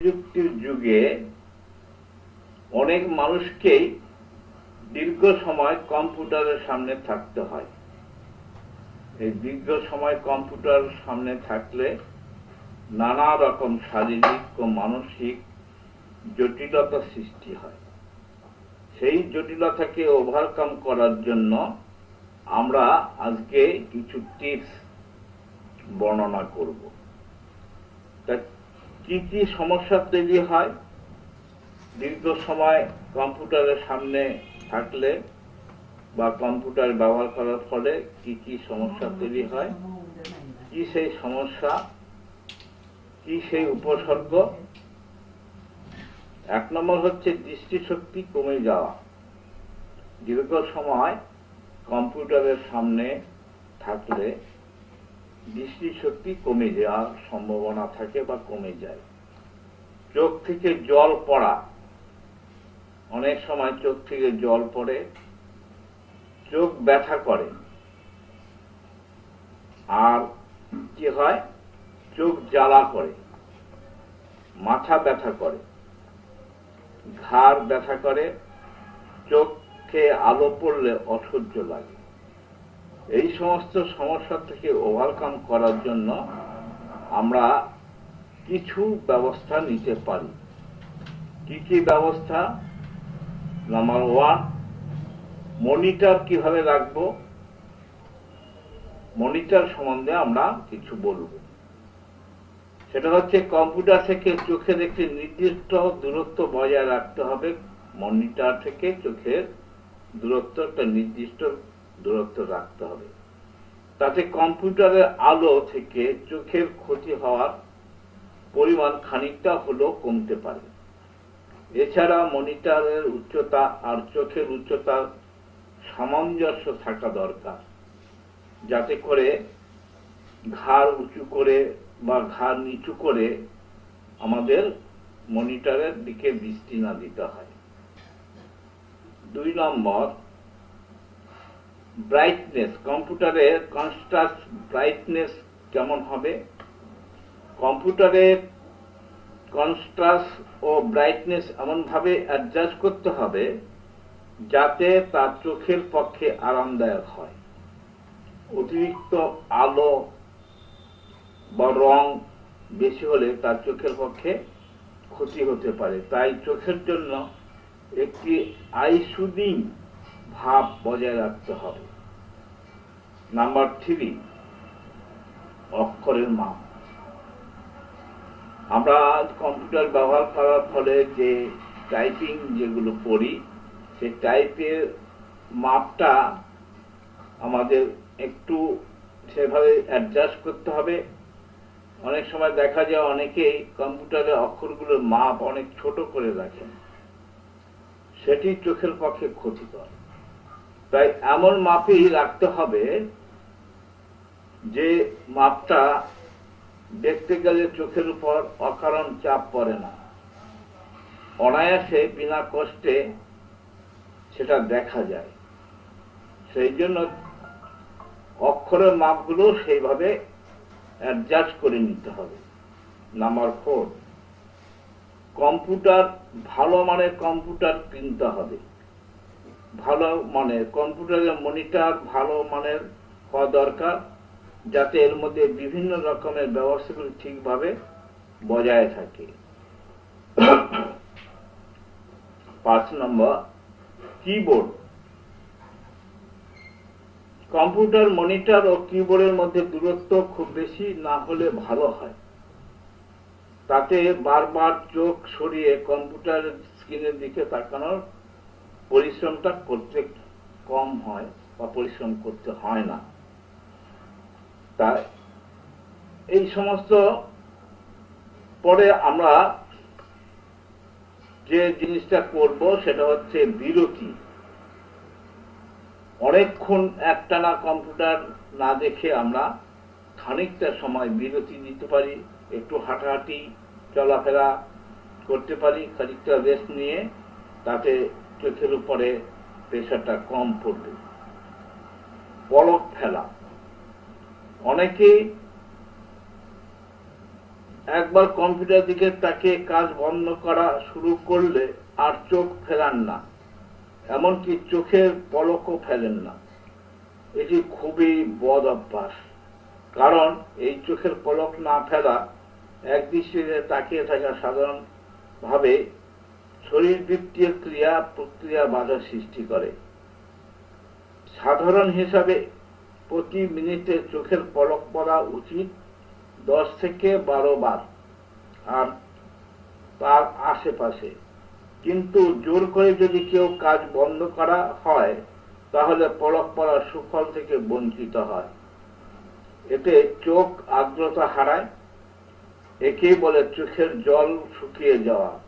প্রযুক্তির যুগে অনেক মানুষকেই দীর্ঘ সময় কম্পিউটারের সামনে থাকতে হয়। এই দীর্ঘ সময় কম্পিউটার সামনে থাকলে নানা রকম শারীরিক ও মানসিক জটিলতা সৃষ্টি হয়। সেই জটিলতাকে ওভারকাম করার জন্য আমরা আজকে কিছু টিপস বর্ণনা করব। তা কি কি সমস্যা তৈরি হয়, দীর্ঘ সময় কম্পিউটারের সামনে থাকলে বা কম্পিউটার ব্যবহার করার ফলে কি কি সমস্যা তৈরি হয়, কি সেই সমস্যা, কি সেই উপসর্গ। এক নম্বর হচ্ছে দৃষ্টিশক্তি কমে যাওয়া। দীর্ঘ সময় কম্পিউটারের সামনে থাকলে দৃষ্টিশক্তি কমে যাওয়ার সম্ভাবনা থাকে বা কমে যায়। চোখ থেকে জল পড়া। অনেক সময় চোখ থেকে জল পড়ে, চোখ ব্যথা করে। আর কি হয়? চোখ জ্বালা করে, মাথা ব্যথা করে। ঘাড় ব্যথা করে, চোখে আলো পড়লে অসহ্য লাগে। এই সমস্ত সমস্যা থেকে ওভারকাম করার জন্য আমরা কিছু ব্যবস্থা নিতে পারি। কি কি ব্যবস্থা? নাম্বার ওয়ান মনিটর কীভাবে রাখব? মনিটর সম্বন্ধে আমরা কিছু বলব। সেটা হচ্ছে কম্পিউটার থেকে চোখের একটি নির্দিষ্ট দূরত্ব বজায় রাখতে হবে। মনিটর থেকে চোখের দূরত্ব একটা নির্দিষ্ট দূরত্ব রাখতে হবে। তাতে কম্পিউটারের আলো থেকে চোখের ক্ষতি হওয়ার পরিমাণ খানিকটা হলেও কমতে পারে। এছাড়া মনিটরের উচ্চতা আর চোখের উচ্চতার সামঞ্জস্য থাকা দরকার। যাতে করে ঘাড় উঁচু করে বা ঘাড় নিচু করে আমাদের মনিটরের দিকে দৃষ্টি না দিতে হয়। দুই নম্বর ব্রাইটনেস কম্পিউটারের কনস্ট্রাস্ট ব্রাইটনেস কেমন হবে? কম্পিউটারের কনস্ট্রাস্ট ও ব্রাইটনেস এমনভাবে অ্যাডজাস্ট করতে হবে যাতে তার চোখের পক্ষে আরামদায়ক হয়। অতিরিক্ত আলো বা রং বেশি হলে তার চোখের পক্ষে ক্ষতি হতে পারে। তাই চোখের জন্য একটি আইসুদিং ভাব বজায় রাখতে হবে। নাম্বার থ্রি, অক্ষরের মাপ আমরা কম্পিউটার ব্যবহার করার ফলে যে টাইপিং যেগুলো পড়ি সেই টাইপের মাপটা আমাদের একটু সেভাবে অ্যাডজাস্ট করতে হবে। অনেক সময় দেখা যায় অনেকেই কম্পিউটারে অক্ষরগুলোর মাপ অনেক ছোট করে রাখেন। সেটি চোখের পক্ষে ক্ষতিকর। তাই এমন মাপই রাখতে হবে যে মাপটা দেখতে গেলে চোখের উপর অকারণ চাপ পড়ে না। অনায়াসে বিনা কষ্টে সেটা দেখা যায়। সেই জন্য অক্ষরের মাপগুলো সেইভাবে অ্যাডজাস্ট করে নিতে হবে। নাম্বার ফোর কম্পিউটার ভালো মানের কম্পিউটার কিনতে হবে। ভালো মানের কম্পিউটারের মনিটর ভালো মানের হওয়া দরকার, যাতে এর মধ্যে বিভিন্ন রকমের ব্যবস্থাগুলি ঠিকভাবে বজায় থাকে। পাঁচ নম্বর কিবোর্ড কম্পিউটার মনিটর ও কিবোর্ডের মধ্যে দূরত্ব খুব বেশি না হলে ভালো হয়। তাতে বারবার চোখ সরিয়ে কম্পিউটার স্ক্রিনের দিকে তাকানোর পরিশ্রমটা করতে কম হয় বা পরিশ্রম করতে হয় না। তাই এই সমস্ত পরে আমরা যে জিনিসটা করব সেটা হচ্ছে বিরতি। অনেকক্ষণ একটানা কম্পিউটার না দেখে আমরা খানিকটা সময় বিরতি দিতে পারি, একটু হাঁটাহাঁটি, চলাফেরা করতে পারি, খানিকটা রেস্ট নিয়ে, তাতে চোখের উপরে প্রেশারটা কম পড়বে। পলক ফেলা। অনেকেই একবার কম্পিউটার দিকে তাকিয়ে কাজ বন্ধ করা শুরু করলে আর চোখ ফেরান না, এমনকি চোখের পলকও ফেলেন না। এটি খুবই বদ অভ্যাস, কারণ এই চোখের পলক না ফেলা একদৃষ্টিতে তাকিয়ে থাকা সাধারণভাবে শরীর বৃত্তীয় ক্রিয়া প্রক্রিয়া বাধা সৃষ্টি করে। সাধারণ হিসাবে প্রতি মিনিটে চোখের পলক পড়া উচিত দশ থেকে বারো বার আর তার আশেপাশে। কিন্তু জোর করে যদি কেউ কাজ বন্ধ করা হয়, তাহলে পলক পড়ার সুফল থেকে বঞ্চিত হয়। এতে চোখ আর্দ্রতা হারায়, একেই বলে চোখের জল শুকিয়ে যাওয়া।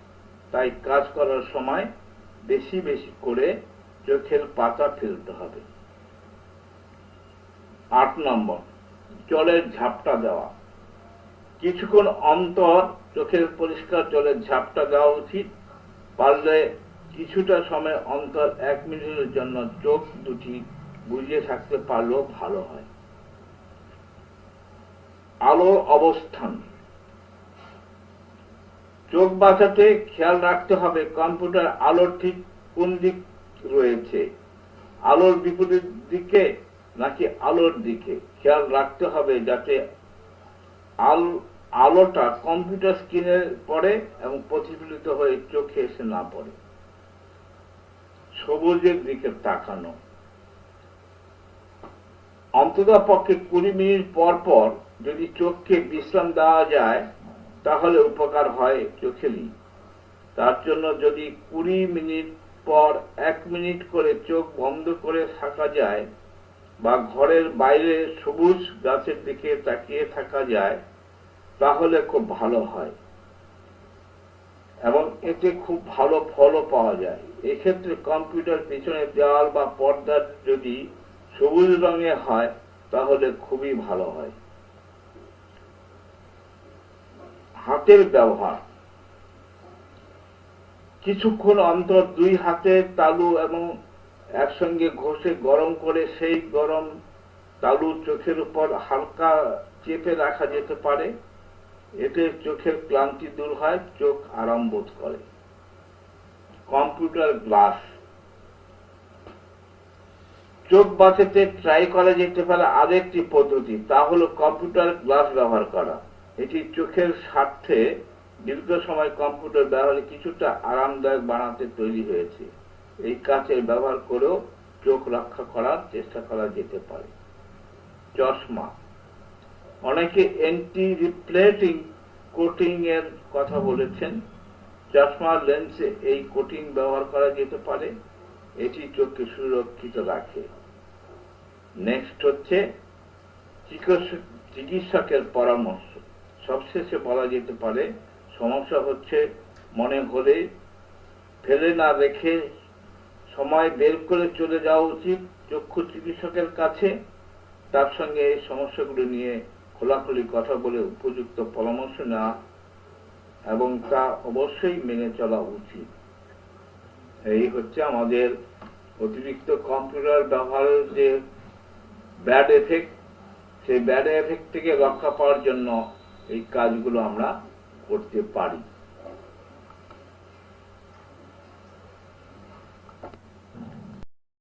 তাই কাজ করার সময় বেশি বেশি করে চোখের পাতা ফেলতে হবে। আট নম্বর, জলের ঝাপটা দেওয়া। কিছুক্ষণ অন্তর চোখের পরিষ্কার জলের ঝাপটা দেওয়া উচিত। পারলে কিছুটা সময় অন্তর এক মিনিটের জন্য চোখ দুটি বুঝিয়ে থাকতে পারলেও ভালো হয়। আলোর অবস্থান। চোখ বাঁচাতে খেয়াল রাখতে হবে কম্পিউটার আলোর ঠিক কোন দিক রয়েছে। আলোর বিপরীত দিকে নাকি আলোর দিকে? খেয়াল রাখতে হবে যাতে আল আলোটা কম্পিউটার স্ক্রিনে পড়ে এবং প্রতিফলিত হয়ে চোখে এসে না পড়ে। সবুজের দিকে তাকানো। অন্তত পক্ষে কুড়ি মিনিট পর পর যদি চোখকে বিশ্রাম দেওয়া যায় তাহলে উপকার হয় চোখেরই তার জন্য যদি কুড়ি মিনিট পর এক মিনিট করে চোখ বন্ধ করে থাকা যায় বা ঘরের বাইরে সবুজ গাছের দিকে তাকিয়ে থাকা যায়, তাহলে খুব ভালো হয়। এবং এতে খুব ভালো ফলও পাওয়া যায়। এক্ষেত্রে কম্পিউটার পিছনে দেওয়াল বা পর্দার যদি সবুজ রঙে হয়, তাহলে খুবই ভালো হয়। হাতের ব্যবহার। কিছুক্ষণ অন্তর দুই হাতের তালু এবং একসঙ্গে ঘষে গরম করে সেই গরম তালু চোখের উপর হালকা চেপে রাখা যেতে পারে। এতে চোখের ক্লান্তি দূর হয়, চোখ আরাম বোধ করে। Computer glass. চোখ বাঁচাতে ট্রাই করা যেতে পারে আরেকটি পদ্ধতি, তা হলো কম্পিউটার গ্লাস ব্যবহার করা। এটি চোখের স্বার্থে দীর্ঘ সময় কম্পিউটার ব্যবহারে কিছুটা আরামদায়ক বানাতে তৈরি হয়েছে। এই কাচের ব্যবহার করেও চোখ রক্ষা করার চেষ্টা করা যেতে পারে। চশমা। অনেকে অ্যান্টি রিপ্লেটিং কোটিং এর কথা বলেছেন। চশমার লেন্সে এই কোটিং ব্যবহার করা যেতে পারে। এটি চোখকে সুরক্ষিত রাখে। নেক্সট হচ্ছে চিকিৎসক- চিকিৎসকের পরামর্শ। সবশেষে বলা যেতে পারে, সমস্যা হচ্ছে মনে হলে ফেলে না রেখে সময় বের করে চলে যাওয়া উচিত চক্ষু চিকিৎসকের কাছে। তার সঙ্গে এই সমস্যাগুলো নিয়ে খোলাখুলি কথা বলে উপযুক্ত পরামর্শ নেওয়া এবং তা অবশ্যই মেনে চলা উচিত। এই হচ্ছে আমাদের অতিরিক্ত কম্পিউটার ব্যবহারের যে ব্যাড এফেক্ট, সেই ব্যাড এফেক্ট থেকে রক্ষা পাওয়ার জন্য এই কাজগুলো আমরা করতে পারি।